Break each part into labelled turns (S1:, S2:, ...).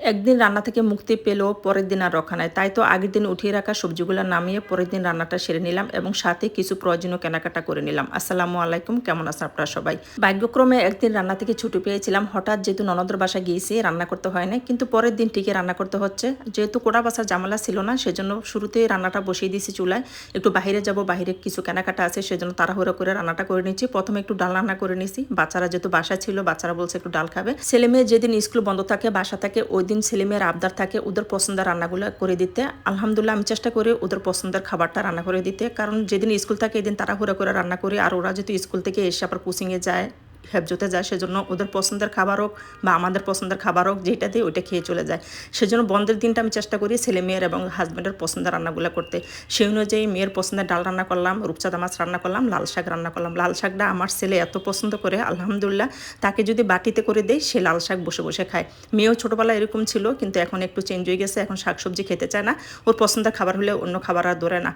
S1: একদিন রান্না থেকে মুক্তি পেলেও পরের দিন আর রক্ষা নাই। তাই তো আগের দিন উঠিয়ে রাখা সবজিগুলো নামিয়ে পরের দিন রান্নাটা সেরে নিলাম এবং সাথে কিছু প্রয়োজনীয় কেনাকাটা করে নিলাম। আসসালামু আলাইকুম, কেমন আছেন আপনারা সবাই? ভাগ্যক্রমে একদিন রান্না থেকে ছুটি পেয়েছিলাম। হঠাৎ যেহেতু ননদর বাসা গিয়েছি, রান্না করতে হয় না কিন্তু পরের দিন ঠিকই রান্না করতে হচ্ছে। যেহেতু কোড়া বাসার জামালা ছিল না, সেজন্য শুরুতেই রান্নাটা বসিয়ে দিয়েছি চুলায়। একটু বাইরে যাব, বাইরে কিছু কেনাকাটা আছে, সেজন্য তাড়াহুড়ো করে রান্নাটা করে নিচ্ছি। প্রথমে একটু ডাল রান্না করে নিয়েছি বাচ্চারা যেহেতু বাসা ছিল, বাচ্চারা বলছে একটু ডাল খাবে। ছেলে মেয়ে যেদিন স্কুল বন্ধ থাকে, বাসা থাকে, ওই দিন ছেলে মেয়ের আবদার থাকে ওদের পছন্দের রান্নাগুলো করে দিতে। আলহামদুলিল্লাহ, আমি চেষ্টা করি ওদের পছন্দের খাবারটা রান্না করে দিতে। কারণ যেদিন স্কুল থাকে, এদিন তারা তাড়াহুড়ো করে রান্না করি। আর ওরা যেহেতু স্কুল থেকে এসে আবার কোচিংয়ে যায়। হেফজোতে যায়, সেজন্য ওদের পছন্দের খাবার হোক বা আমাদের পছন্দের খাবার হোক, যেটা দিয়ে ওইটা খেয়ে চলে যায়। সেজন্য বন্ধের দিনটা আমি চেষ্টা করি ছেলে মেয়ের এবং হাজব্যান্ডের পছন্দের রান্নাগুলো করতে। সেই অনুযায়ী মেয়ের পছন্দের ডাল রান্না করলাম, রূপচাঁদা মাছ রান্না করলাম, লাল শাক রান্না করলাম। লাল শাকটা আমার ছেলে এত পছন্দ করে, আলহামদুলিল্লাহ। তাকে যদি বাটিতে করে দেয় সে লাল শাক বসে বসে খায়। মেয়েও ছোটোবেলায় এরকম ছিল, কিন্তু এখন একটু চেঞ্জ হয়ে গেছে, এখন শাকসবজি খেতে চায় না। ওর পছন্দের খাবার হলে অন্য খাবার আর ধরে না।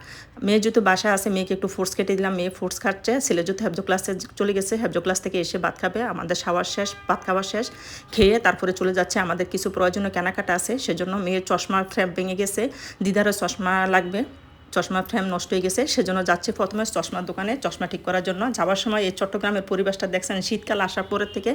S1: মেয়ে যেহেতু বাসায় আছে, মেয়েকে একটু ফ্রুটস কেটে দিলাম, মেয়ে ফ্রুটস খাচ্ছে। ছেলে যেহেতু হ্যাবজো ক্লাসে চলে গেছে হ্যাবজো ক্লাস থেকে এসে ভাত খাবে, আমাদের শাওয়ার শেষ, ভাত খাওয়া শেষ। খেয়ে তারপরে চলে যাচ্ছে আমাদের কিছু প্রয়োজনীয় কেনাকাটা আছে, সেজন্য মেয়ের চশমার ফ্রেম ভেঙে গেছে। দিদারও চশমা লাগবে। চশমা ফ্রেম নষ্ট হয়ে গেছে, সেজন্য যাচ্ছে প্রথমে চশমার দোকানে, চশমা ঠিক করার জন্য। যাওয়ার সময় এই চট্টগ্রামের পরিবেশটা দেখছেন, শীতকাল আসার পরের থেকে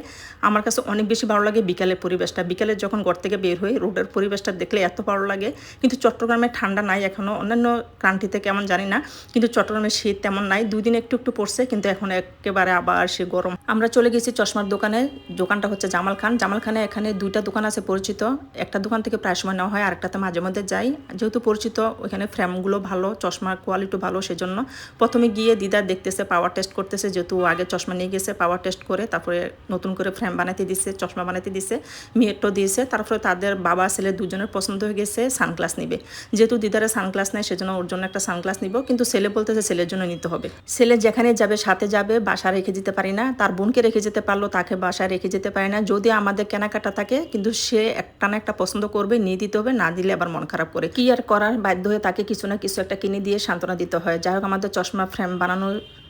S1: আমার কাছে অনেক বেশি ভালো লাগে বিকালের পরিবেশটা। বিকালে যখন ঘর থেকে বের হই, রোডের পরিবেশটা দেখলে এত ভালো লাগে। কিন্তু চট্টগ্রামে ঠান্ডা নাই এখনও অন্যান্য কান্ট্রিতে কেমন জানি না, কিন্তু চট্টগ্রামের শীত তেমন নাই। দুই দিন একটু একটু পড়ছে, কিন্তু এখন একেবারে আবার সে গরম। আমরা চলে গেছি চশমার দোকানে, দোকানটা হচ্ছে জামাল খান। জামাল খানে এখানে দুইটা দোকান আছে পরিচিত। একটা দোকান থেকে প্রায় সময় নেওয়া হয়, আরেকটাতে মাঝে মধ্যে যাই। যেহেতু পরিচিত ওখানে ফ্রেমগুলো ভালো চশমার কোয়ালিটি ভালো, সেজন্য প্রথমে গিয়ে দিদার দেখতেছে পাওয়ার টেস্ট করতেছে, যেহেতু আগে চশমা নিয়ে গেছে পাওয়ার টেস্ট করে তারপরে নতুন করে ফ্রেম বানাতে দিছে, চশমা বানাতে দিছে, মেয়েরটাও দিয়েছে, তারপরে তাদের বাবা, ছেলে দুজনের পছন্দ হয়ে গেছে সানগ্লাস নিবে। যেহেতু দিদারে সানগ্লাস নেয় সেজন্য ওর জন্য একটা সানগ্লাস নিব, কিন্তু ছেলে বলতেছে ছেলের জন্য নিতে হবে। ছেলে যেখানে যাবে, সাথে যাবে বাসা রেখে যেতে পারি না, তার বোনকে রেখে যেতে পারল, তাকে বাসায় রেখে যেতে পারি না, যদি আমাদের কেনাকাটা থাকে, কিন্তু সে একটা না একটা পছন্দ করবে, নিয়ে দিতে হবে, না দিলে আবার মন খারাপ করে। কি আর করার, বাধ্য হয়ে তাকে কিছু না কিছু একটা কিনে দিয়ে সান্ত্বনা দিতে হয়। যাই হোক, আমাদের চশমা ফ্রেম বানানো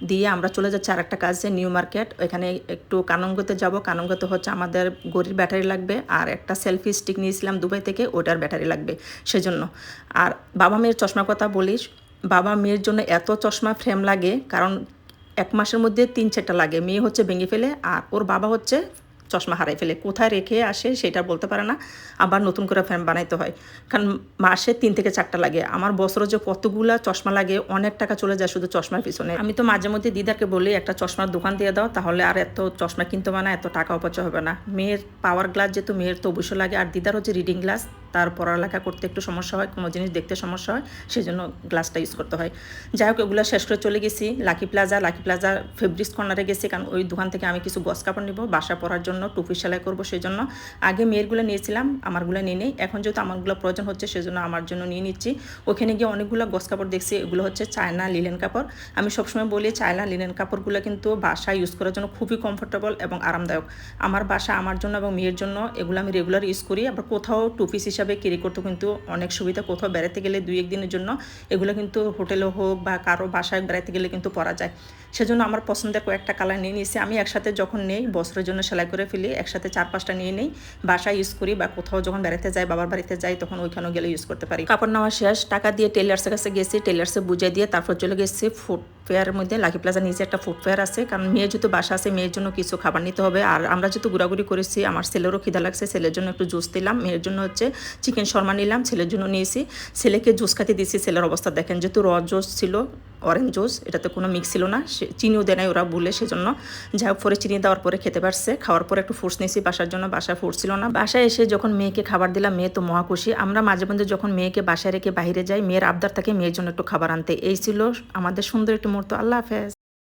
S1: দিয়ে আমরা চলে যাচ্ছি আর একটা কাজে, নিউ মার্কেট। ওইখানে একটু কানঙ্গতে যাব। কানঙ্গতে হচ্ছে আমাদের গড়ির ব্যাটারি লাগবে। আর একটা সেলফি স্টিক নিয়েছিলাম দুবাই থেকে ওটার ব্যাটারি লাগবে সেজন্য। আর বাবা মেয়ের চশমার কথা বলিস, বাবা মেয়ের জন্য এত চশমা ফ্রেম লাগে, কারণ এক মাসের মধ্যে তিন চারটা লাগে। মেয়ে হচ্ছে ভেঙে ফেলে, আর ওর বাবা হচ্ছে চশমা হারাই ফেলে, কোথায় রেখে আসে সেটা বলতে পারে না, আবার নতুন করে ফ্রেম বানাইতে হয়। কারণ মাসে তিন থেকে চারটা লাগে। আমার বছরে যে কতগুলা চশমা লাগে, অনেক টাকা চলে যায় শুধু চশমার পিছনে। আমি তো মাঝে মধ্যে দিদাকে বলি, একটা চশমার দোকান দিয়ে দাও, তাহলে আর এত চশমা কিনতে হবে না, এত টাকা অপচয় হবে না। মেয়ের পাওয়ার গ্লাস যেহেতু মেয়ের তো অবশ্যই লাগে। আর দিদার হচ্ছে রিডিং গ্লাস তার পড়ালেখা করতে একটু সমস্যা হয়, কোনো জিনিস দেখতে সমস্যা হয় সেই জন্য গ্লাসটা ইউজ করতে হয়। যাই হোক ওগুলো শেষ করে চলে গেছি lucky plaza lucky plaza fabrics কর্নারে গেছি, কারণ ওই দোকান থেকে আমি কিছু গস কাপড় নিব, বাসা পরার জন্য, টুপি সেলাই করব সেই জন্য আগে মেয়েরগুলো নিয়েছিলাম, আমারগুলো নিয়ে নেই, এখন যেহেতু আমারগুলো প্রয়োজন হচ্ছে সেজন্য আমার জন্য নিয়ে নিচ্ছি। ওখানে গিয়ে অনেকগুলো গস কাপড় দেখছি, এগুলো হচ্ছে চায়না লিলেন কাপড়। আমি সবসময় বলি চায়না লিলেন কাপড়গুলো কিন্তু বাসা ইউজ করার জন্য খুবই কমফোর্টেবল এবং আরামদায়ক। আমার বাসা আমার জন্য এবং মেয়ের জন্য এগুলো আমি রেগুলার ইউজ করি, আবার কোথাও টুপিস হিসাবে ক্যারি করতে কিন্তু অনেক সুবিধা। কোথাও বেড়াতে গেলে দুই একদিনের জন্য এগুলো কিন্তু হোটেলে হোক বা কারও বাসায় বেড়াতে গেলে কিন্তু পরা যায়। সেজন্য আমার পছন্দের কয়েকটা কালার নিয়ে নিয়েছি। আমি একসাথে যখন নেই, বছরের জন্য সেলাই করে ফেলি, একসাথে চার পাঁচটা নিয়ে নেই। বাসায় ইউজ করি বা কোথাও যখন বেড়াতে যাই, বাবার বাড়িতে যাই, তখন ওইখানেও গেলে ইউজ করতে পারি। কাপড় নেওয়া শেষ, টাকা দিয়ে টেলার্সের কাছে গেছি টেলার্সে বুঝিয়ে দিয়ে তারপর চলে গেছি ফুড ফেয়ারের মধ্যে। লাকি প্লাজা নিচে একটা ফুড ফেয়ার আছে। কারণ মেয়ে যেহেতু বাসা আছে, মেয়ের জন্য কিছু খাবার নিতে হবে। আর আমরা যেহেতু ঘোরাঘুরি করেছি, আমার ছেলেরও খিদা লাগছে, ছেলের জন্য একটু জুস দিলাম। মেয়ের জন্য হচ্ছে চিকেন শর্মা নিলাম, ছেলের জন্য নিয়েছি। ছেলেকে জুস খাতে দিয়েছি, ছেলের অবস্থা দেখেন, যেহেতু র জুস ছিল অরেঞ্জ জুস এটাতে কোনো মিক্স ছিল না, সে চিনিও দেয় নাই ওরা বলে সেজন্য যাই হোক, পরে চিনি দেওয়ার পরে খেতে পারছে, খাওয়ার পরে একটু ফুডস নিয়েছি, বাসার জন্য বাসায় ফুড ছিল না। বাসায় এসে যখন মেয়েকে খাবার দিলাম, মেয়ে তো মহা খুশি, আমরা মাঝে মধ্যে যখন মেয়েকে বাসায় রেখে বাইরে যাই, মেয়ের আবদার থাকে মেয়ের জন্য একটু খাবার আনতে, এই ছিল আমাদের সুন্দর একটি মুহূর্ত। আল্লাহ হাফেজ।